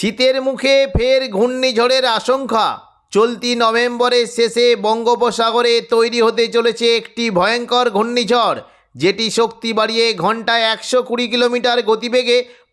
শীতের মুখে ফের ঘূর্ণিঝড়ের আশঙ্কা। চলতি নভেম্বরের শেষে বঙ্গোপসাগরে তৈরি হতে চলেছে একটি ভয়ঙ্কর ঘূর্ণিঝড়, যেটি শক্তি বাড়িয়ে ঘন্টায় একশো কুড়ি কিলোমিটার গতিবেগে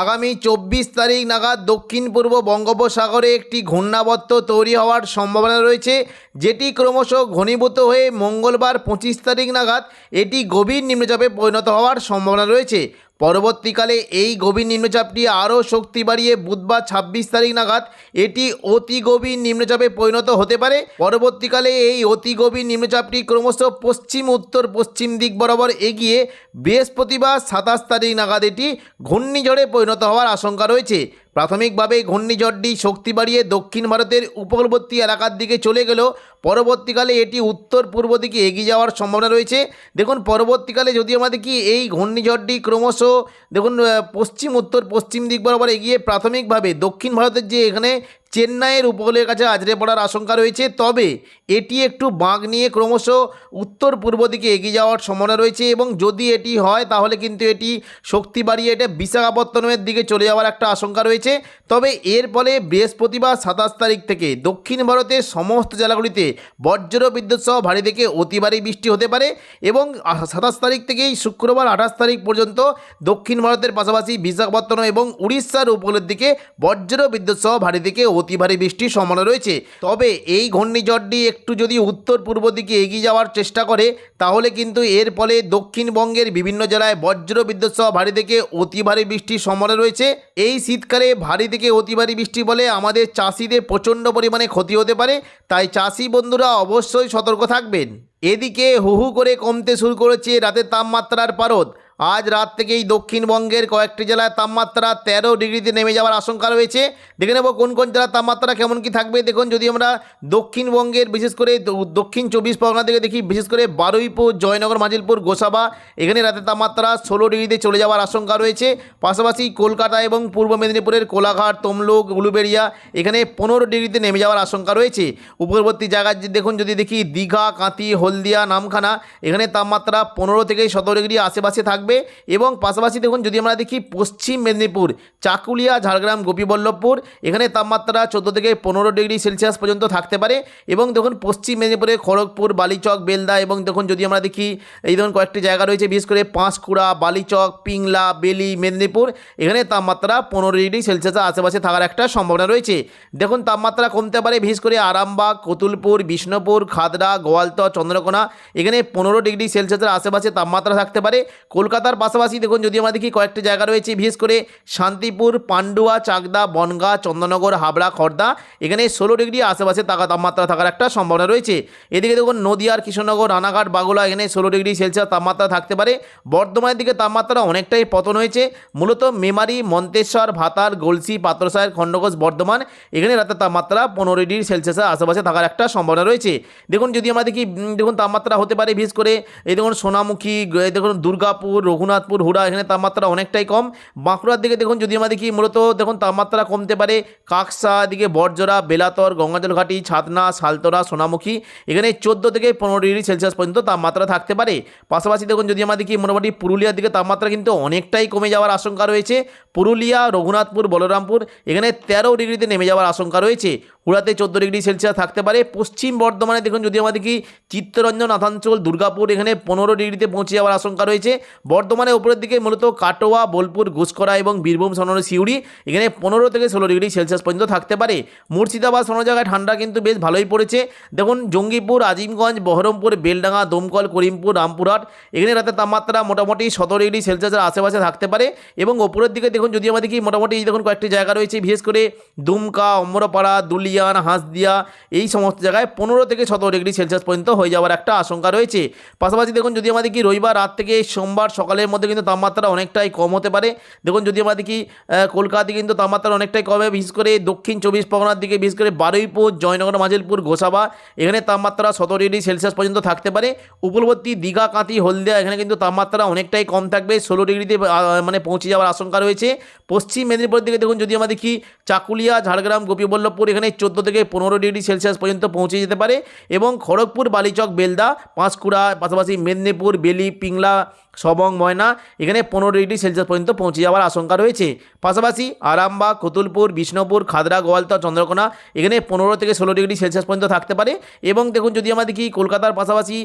আগামী চব্বিশ তারিখ নাগাদ দক্ষিণ পূর্ব বঙ্গোপসাগরে একটি ঘূর্ণাবর্ত তৈরি হওয়ার সম্ভাবনা রয়েছে, যেটি ক্রমশ ঘনীভূত হয়ে মঙ্গলবার পঁচিশ তারিখ নাগাদ এটি গভীর নিম্নচাপে পরিণত হওয়ার সম্ভাবনা রয়েছে। পরবর্তীকালে এই গভীর নিম্নচাপটি আরও শক্তি বাড়িয়ে বুধবার ছাব্বিশ তারিখ নাগাদ এটি অতি গভীর নিম্নচাপে পরিণত হতে পারে। পরবর্তীকালে এই অতি গভীর নিম্নচাপটি ক্রমশ পশ্চিম, উত্তর, পশ্চিম দিক বরাবর এগিয়ে বৃহস্পতিবার সাতাশ তারিখ নাগাদ এটি ঘূর্ণিঝড়ে হওয়ার আশঙ্কা রয়েছে। প্রাথমিকভাবে ঘূর্ণিঝড়টি শক্তি বাড়িয়ে দক্ষিণ ভারতের উপকূলবর্তী এলাকার দিকে চলে গেলেও পরবর্তীকালে এটি উত্তর পূর্ব দিকে এগিয়ে যাওয়ার সম্ভাবনা রয়েছে। দেখুন, পরবর্তীকালে যদি আমাদের কি এই ঘূর্ণিঝড়টি ক্রমশ, দেখুন পশ্চিম উত্তর পশ্চিম দিক বরাবর এগিয়ে প্রাথমিকভাবে দক্ষিণ ভারতের যে এখানে চেন্নাইয়ের উপকূলের কাছে আজরে পড়ার আশঙ্কা রয়েছে। তবে এটি একটু বাঁক নিয়ে ক্রমশ উত্তর পূর্ব দিকে এগিয়ে যাওয়ার সম্ভাবনা রয়েছে এবং যদি এটি হয়, তাহলে কিন্তু এটি শক্তি বাড়িয়ে এটা বিশাখাপত্তনমের দিকে চলে যাওয়ার একটা আশঙ্কা রয়েছে। তবে এর ফলে বৃহস্পতিবার সাতাশ তারিখ থেকে দক্ষিণ ভারতের সমস্ত জেলাগুলিতে বজ্র বিদ্যুৎ সহ ভারী থেকে অতি ভারী বৃষ্টি হতে পারে এবং সাতাশ তারিখ থেকেই শুক্রবার আঠাশ তারিখ পর্যন্ত দক্ষিণ ভারতের পাশাপাশি বিশাখাপত্তনম এবং উড়িষ্যার উপকূলের দিকে বজ্র বিদ্যুৎ সহ ভারী থেকে অতি ভারী বৃষ্টির সম্ভাবনা রয়েছে। তবে এই ঘূর্ণিঝড়টি একটু যদি উত্তর পূর্ব দিকে এগিয়ে যাওয়ার চেষ্টা করে, তাহলে কিন্তু এর ফলে দক্ষিণবঙ্গের বিভিন্ন জেলায় বজ্র বিদ্যুৎ সহ ভারী থেকে অতি ভারী বৃষ্টির সম্ভাবনা রয়েছে। এই শীতকালে ভারী থেকে অতি ভারী বৃষ্টি বলে আমাদের চাষিদের প্রচণ্ড পরিমাণে ক্ষতি হতে পারে। তাই চাষি বন্ধুরা অবশ্যই সতর্ক থাকবেন। এদিকে হু হু করে কমতে শুরু করেছে রাতের তাপমাত্রার পারদ। আজ রাত থেকেই দক্ষিণবঙ্গের কয়েকটি জেলায় তাপমাত্রা তেরো ডিগ্রিতে নেমে যাওয়ার আশঙ্কা রয়েছে। দেখে নেব কোন কোন জেলার তাপমাত্রা কেমন কি থাকবে। দেখুন, যদি আমরা দক্ষিণবঙ্গের বিশেষ করে দক্ষিণ চব্বিশ পরগনা থেকে দেখি, বিশেষ করে বারুইপুর, জয়নগর, মাজিলপুর, গোসাবা, এখানে রাতের তাপমাত্রা ষোলো ডিগ্রিতে চলে যাওয়ার আশঙ্কা রয়েছে। পাশাপাশি কলকাতা এবং পূর্ব মেদিনীপুরের কোলাঘাট, তমলুক, উলুবেড়িয়া, এখানে পনেরো ডিগ্রিতে নেমে যাওয়ার আশঙ্কা রয়েছে। উপরবর্তী জায়গায় যে, দেখুন, যদি দেখি দীঘা কাঁতি হলদিয়া, নামখানা, এখানে তাপমাত্রা পনেরো থেকে সতেরো ডিগ্রি আশেপাশে থাকবে। এবং পাশাপাশি দেখুন, যদি আমরা দেখি পশ্চিম মেদিনীপুর, চাকুলিয়া, ঝাড়গ্রাম, গোপীবল্লভপুর, এখানে তাপমাত্রা চোদ্দ থেকে পনেরো ডিগ্রি সেলসিয়াস পর্যন্ত থাকতে পারে এবং দেখুন, পশ্চিম মেদিনীপুরে খড়গপুর, বালিচক, বেলদা এবং দেখুন, যদি আমরা দেখি, এই ধরুন কয়েকটি জায়গা রয়েছে, বিশেষ করে পাঁশকুড়া, বালিচক, পিংলা, বেলি, মেদিনীপুর, এখানে তাপমাত্রা পনেরো ডিগ্রি সেলসিয়াসের আশেপাশে থাকার একটা সম্ভাবনা রয়েছে। দেখুন, তাপমাত্রা কমতে পারে, বিশেষ করে আরামবাগ, কতুলপুর, বিষ্ণুপুর খাদড়া গোয়ালতর, চন্দ্রকোনা, এখানে পনেরো ডিগ্রি সেলসিয়াসের আশেপাশে তাপমাত্রা থাকতে পারে। কলকাতার পাশাপাশি দেখুন, যদি আমরা দেখি কয়েকটি জায়গা রয়েছে, বিশেষ করে শান্তিপুর, পান্ডুয়া, চাকদা, বনগা, চন্দননগর, হাবড়া, খর্দা, এখানে ষোলো ডিগ্রি আশেপাশে থাকা তাপমাত্রা থাকার একটা সম্ভাবনা রয়েছে। এদিকে দেখুন, নদিয়ার কৃষ্ণনগর, রানাঘাট, বাগুলা, এখানে ষোলো ডিগ্রি সেলসিয়াস তাপমাত্রা থাকতে পারে। বর্ধমানের দিকে তাপমাত্রা অনেকটাই পতন হয়েছে। মূলত মেমারি, মন্তেশ্বর, ভাতার, গলসি পাত্রসায়ের খণ্ডঘোষ, বর্ধমান, এখানে রাতের তাপমাত্রা পনেরো ডিগ্রি সেলসিয়াসের আশেপাশে থাকার একটা সম্ভাবনা রয়েছে। দেখুন, যদি আমরা দেখি দেখুন, তাপমাত্রা হতে পারে, বিশেষ করে, এই দেখুন, সোনামুখী দেখুন, দুর্গাপুর রঘুনাথপুর, হুড়া, এখানে তাপমাত্রা অনেকটাই কম। বাঁকুড়ার দিকে দেখুন, যদি আমরা দেখি মূলত দেখুন, তাপমাত্রা কমতে পারে কাকসা দিকে বরজোড়া বেলাতর, গঙ্গাজলঘাটি, ছাতনা সালতরা সোনামুখী, এখানে চোদ্দ থেকে পনেরো ডিগ্রি সেলসিয়াস পর্যন্ত তাপমাত্রা থাকতে পারে। পাশাপাশি দেখুন, যদি আমরা দেখি মোটামুটি পুরুলিয়ার দিকে তাপমাত্রা কিন্তু অনেকটাই কমে যাওয়ার আশঙ্কা রয়েছে। পুরুলিয়া, রঘুনাথপুর, বলরামপুর, এখানে তেরো ডিগ্রিতে নেমে যাওয়ার আশঙ্কা রয়েছে। হুড়াতে চোদ্দ ডিগ্রি সেলসিয়াস থাকতে পারে। পশ্চিম বর্ধমানে দেখুন, যদি আমরা দেখি চিত্তরঞ্জন আসানসোল দুর্গাপুর, এখানে পনেরো ডিগ্রিতে পৌঁছে যাওয়ার আশঙ্কা রয়েছে। বর্ধমানের উপরের দিকে মূলত কাটোয়া, বোলপুর ঘুষকরা এবং বীরভূম সনর সিউড়ি। এখানে পনেরো থেকে ষোলো ডিগ্রি সেলসিয়াস পর্যন্ত থাকতে পারে। মুর্শিদাবাদ সোনো জায়গায় ঠান্ডা কিন্তু বেশ ভালোই পড়েছে। দেখুন, জঙ্গিপুর, আজিমগঞ্জ, বহরমপুর, বেলডাঙ্গা, দমকল, করিমপুর, রামপুরহাট, এখানে রাতের তাপমাত্রা মোটামুটি সতেরো ডিগ্রি সেলসিয়াসের আশেপাশে থাকতে পারে এবং ওপরের দিকে দেখুন, যদি আমরা দেখি মোটামুটি দেখুন, কয়েকটি জায়গা রয়েছে, বিশেষ করে দুমকা, অমরপাড়া, দুলিয়ান, হাঁসদিয়া, এই সমস্ত জায়গায় পনেরো থেকে সতেরো ডিগ্রি সেলসিয়াস পর্যন্ত হয়ে যাওয়ার একটা আশঙ্কা রয়েছে। পাশাপাশি দেখুন, যদি আমাদের দেখি রবিবার রাত থেকে সোমবার সকালের মধ্যে কিন্তু তাপমাত্রা অনেকটাই কম হতে পারে। দেখুন, যদি আমরা দেখি কলকাতাতে কিন্তু তাপমাত্রা অনেকটাই কমে বিশেষ করে দক্ষিণ চব্বিশ পরগনার দিকে, বিশেষ করে বারুইপুর, জয়নগর মাজিলপুর গোসাবা, এখানে তাপমাত্রা সতেরো ডিগ্রি সেলসিয়াস পর্যন্ত থাকতে পারে। উপকূলবর্তী দীঘা কাঁতি হলদিয়া, এখানে কিন্তু তাপমাত্রা অনেকটাই কম থাকবে, ষোলো ডিগ্রিতে মানে পৌঁছে যাওয়ার আশঙ্কা রয়েছে। পশ্চিম মেদিনীপুরের দিকে দেখুন, যদি আমরা দেখি, চাকুলিয়া, ঝাড়গ্রাম, গোপীবল্লভপুর, এখানে চোদ্দ থেকে পনেরো ডিগ্রি সেলসিয়াস পর্যন্ত পৌঁছে যেতে পারে এবং খড়গপুর, বালিচক, বেলদা, পাঁশকুড়া, পাশাপাশি মেদিনীপুর, বেলি, পিংলা সবং ময়না, এখানে পনেরো ডিগ্রি সেলসিয়াস পর্যন্ত পৌঁছে যাওয়ার আশঙ্কা রয়েছে। পাশাপাশি আরামবাগ, কতুলপুর, বিষ্ণুপুর, খাদরা, গোয়ালতা, চন্দ্রকোনা, এখানে পনেরো থেকে ষোলো ডিগ্রি সেলসিয়াস পর্যন্ত থাকতে পারে। এবং দেখুন, যদি আমরা দেখি কলকাতার পাশাপাশি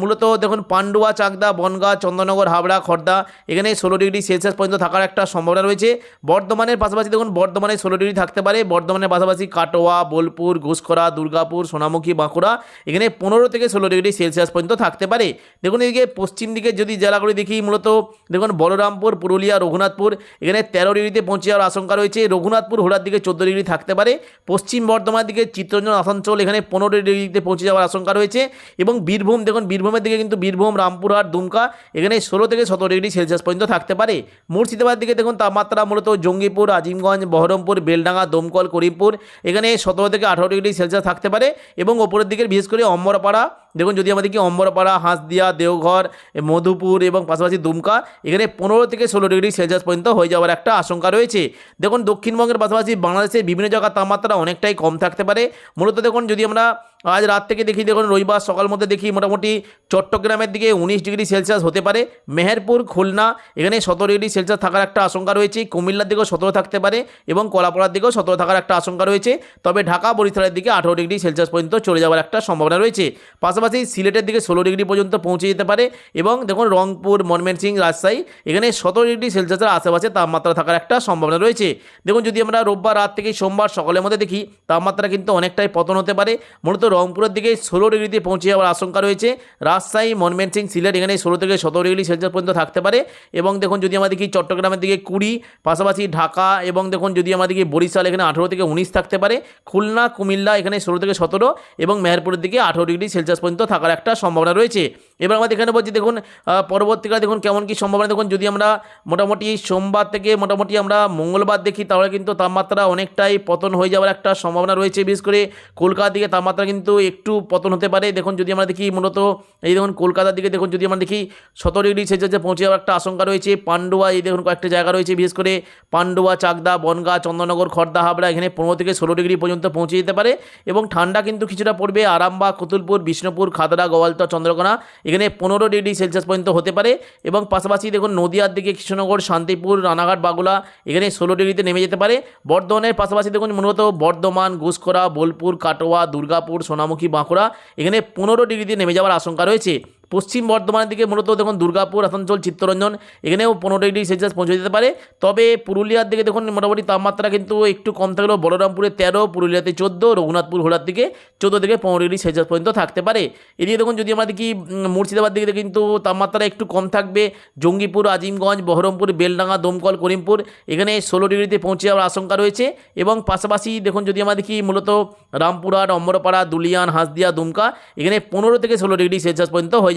মূলত দেখুন পান্ডুয়া, চাকদা, বনগাঁ, চন্দ্রনগর, হাবড়া খড়দা এখানে ষোলো ডিগ্রি সেলসিয়াস পর্যন্ত থাকার একটা সম্ভাবনা রয়েছে। বর্ধমানের পাশাপাশি দেখুন, বর্ধমানে ষোলো ডিগ্রি থাকতে পারে। বর্ধমানের পাশাপাশি কাটোয়া, বোলপুর, ঘুষখরা, দুর্গাপুর, সোনামুখী, বাঁকুড়া, এখানে পনেরো থেকে ষোলো ডিগ্রি সেলসিয়াস পর্যন্ত থাকতে পারে। দেখুন, এদিকে পশ্চিম দিকে যদি জেলাগুলি দেখি, মূলত দেখুন বলরামপুর, পুরুলিয়া, রঘুনাথপুর, এখানে তেরো ডিগ্রিতে পৌঁছে যাওয়ার আশঙ্কা রয়েছে। রঘুনাথপুর হোড়ার দিকে চোদ্দ ডিগ্রি থাকতে পারে। পশ্চিম বর্ধমানের দিকে চিত্তরঞ্জন আসানসোল এখানে পনেরো ডিগ্রিতে পৌঁছে যাওয়ার আশঙ্কা রয়েছে। এবং বীরভূম, দেখুন বীরভূমের দিকে কিন্তু বীরভূম রামপুরহাট দুমকা, এখানে ষোলো থেকে সতেরো ডিগ্রি সেলসিয়াস পর্যন্ত থাকতে পারে। মুর্শিদাবাদ দিকে দেখুন তাপমাত্রা মূলত জঙ্গিপুর আজিমগঞ্জ বহরমপুর, বেলডাঙ্গা, দমকল, করিমপুর, এখানে সতেরো থেকে আঠারো ডিগ্রি সেলসিয়াস থাকতে পারে। এবং ওপরের দিকে বিশেষ করে অম্বরপাড়া দেখুন, যদি আমাদের কি অম্বরপাড়া, হাঁসদিয়া, দেওঘর মধুপুর এবং পাশাপাশি দুমকা, এখানে পনেরো থেকে ষোলো ডিগ্রি সেলসিয়াস পর্যন্ত হয়ে যাওয়ার একটা আশঙ্কা রয়েছে। দেখুন, দক্ষিণবঙ্গের পাশাপাশি বাংলাদেশের বিভিন্ন জায়গার তাপমাত্রা অনেকটাই কম থাকতে পারে। মূলত দেখুন, যদি আমরা আজ রাত থেকে দেখি, দেখুন, রবিবার সকাল মধ্যে দেখি মোটামুটি চট্টগ্রামের দিকে উনিশ ডিগ্রি সেলসিয়াস হতে পারে। মেহেরপুর, খুলনা, এখানে সতেরো ডিগ্রি সেলসিয়াস থাকার একটা আশঙ্কা রয়েছে। কুমিল্লার দিকেও সতেরো থাকতে পারে এবং কলাপাড়ার দিকেও সতেরো থাকার একটা আশঙ্কা রয়েছে। তবে ঢাকা, বরিশালের দিকে আঠেরো ডিগ্রি সেলসিয়াস পর্যন্ত চলে যাওয়ার একটা সম্ভাবনা রয়েছে। পাশাপাশি সিলেটের দিকে ষোলো ডিগ্রি পর্যন্ত পৌঁছে যেতে পারে এবং দেখুন, রংপুর ময়মনসিংহ রাজশাহী, এখানে সতেরো ডিগ্রি সেলসিয়াসের আশেপাশে তাপমাত্রা থাকার একটা সম্ভাবনা রয়েছে। দেখুন, যদি আমরা রোববার রাত থেকে সোমবার সকালের মধ্যে দেখি, তাপমাত্রা কিন্তু অনেকটাই পতন হতে পারে। মূলত রংপুরের দিকে ষোলো ডিগ্রিতে পৌঁছে যাওয়ার আশঙ্কা রয়েছে। রাজশাহী, ময়মনসিংহ, সিলেট এখানে ষোলো থেকে সতেরো ডিগ্রি সেলসিয়াস পর্যন্ত থাকতে পারে। এবং দেখুন, যদি আমরা দেখি চট্টগ্রামের দিকে কুড়ি, পাশাপাশি ঢাকা এবং দেখুন, যদি আমরা দেখি বরিশাল এখানে আঠেরো থেকে উনিশ থাকতে পারে। খুলনা, কুমিল্লা এখানে ষোলো থেকে সতেরো এবং মেহেরপুরের দিকে আঠেরো ডিগ্রি সেলসিয়াস পর্যন্ত থাকার একটা সম্ভাবনা রয়েছে। এবার আমাদের এখানে বলছি, দেখুন পরবর্তীকালে দেখুন, কেমন কি সম্ভাবনা, দেখুন, যদি আমরা মোটামুটি সোমবার থেকে মোটামুটি আমরা মঙ্গলবার দেখি, তাহলে কিন্তু তাপমাত্রা অনেকটাই পতন হয়ে যাওয়ার একটা সম্ভাবনা রয়েছে। বিশেষ করে কলকাতার দিকে তাপমাত্রা কিন্তু একটু পতন হতে পারে। দেখুন, যদি আমরা দেখি মূলত এই দেখুন, কলকাতার দিকে দেখুন, যদি আমরা দেখি সতেরো ডিগ্রি সেলসিয়াসে পৌঁছে যাওয়ার একটা আশঙ্কা রয়েছে। পান্ডুয়া, এই দেখুন, কয়েকটা জায়গা রয়েছে, বিশেষ করে পান্ডুয়া, চাকদা, বনগাঁ চন্দননগর খড়দা হাবড়া, এখানে পনেরো থেকে ষোলো ডিগ্রি পর্যন্ত পৌঁছে যেতে পারে এবং ঠান্ডা কিন্তু কিছুটা পড়বে। আরামবাগ, কতুলপুর, বিষ্ণুপুর, খাদরা গোয়ালতা চন্দ্রকোনা, এখানে পনেরো ডিগ্রি সেলসিয়াস পর্যন্ত হতে পারে এবং পাশাপাশি দেখুন, নদিয়ার দিকে কৃষ্ণনগর, শান্তিপুর, রানাঘাট, বাগুলা, এখানে ষোলো ডিগ্রিতে নেমে যেতে পারে। বর্ধমানের পাশাপাশি দেখুন, মূলত বর্ধমান, ঘুষখরা, বোলপুর, কাটোয়া, দুর্গাপুর সোনামুখী বাঁকুড়া এখানে পনেরো ডিগ্রিতে নেমে যাওয়ার আশঙ্কা রয়েছে। পশ্চিম বর্ধমানের দিকে মূলত দেখুন দুর্গাপুর, আসানসোল, চিত্তরঞ্জন, এখানেও পনেরো ডিগ্রি সেলসিয়াস পৌঁছে যেতে পারে। তবে পুরুলিয়ার দিকে দেখুন মোটামুটি তাপমাত্রা কিন্তু একটু কম থাকলেও বলরামপুরে তেরো, পুরুলিয়াতে চোদ্দ, রঘুনাথপুর, ঘোড়ার দিকে চোদ্দ থেকে পনেরো ডিগ্রি সেলসিয়াস পর্যন্ত থাকতে পারে। এদিকে দেখুন যদি আমাদের কি মুর্শিদাবাদ দিকে কিন্তু তাপমাত্রা একটু কম থাকবে। জঙ্গিপুর, আজিমগঞ্জ, বহরমপুর, বেলডাঙ্গা, দমকল, করিমপুর এখানে ষোলো ডিগ্রিতে পৌঁছে যাওয়ার আশঙ্কা রয়েছে। এবং পাশাপাশি দেখুন যদি আমাদের কি মূলত রামপুরহাট, অম্বরপাড়া, দুলিয়ান, হাসদিয়া, দুমকা এখানে পনেরো থেকে ষোলো ডিগ্রি সেলসিয়াস পর্যন্ত হয়ে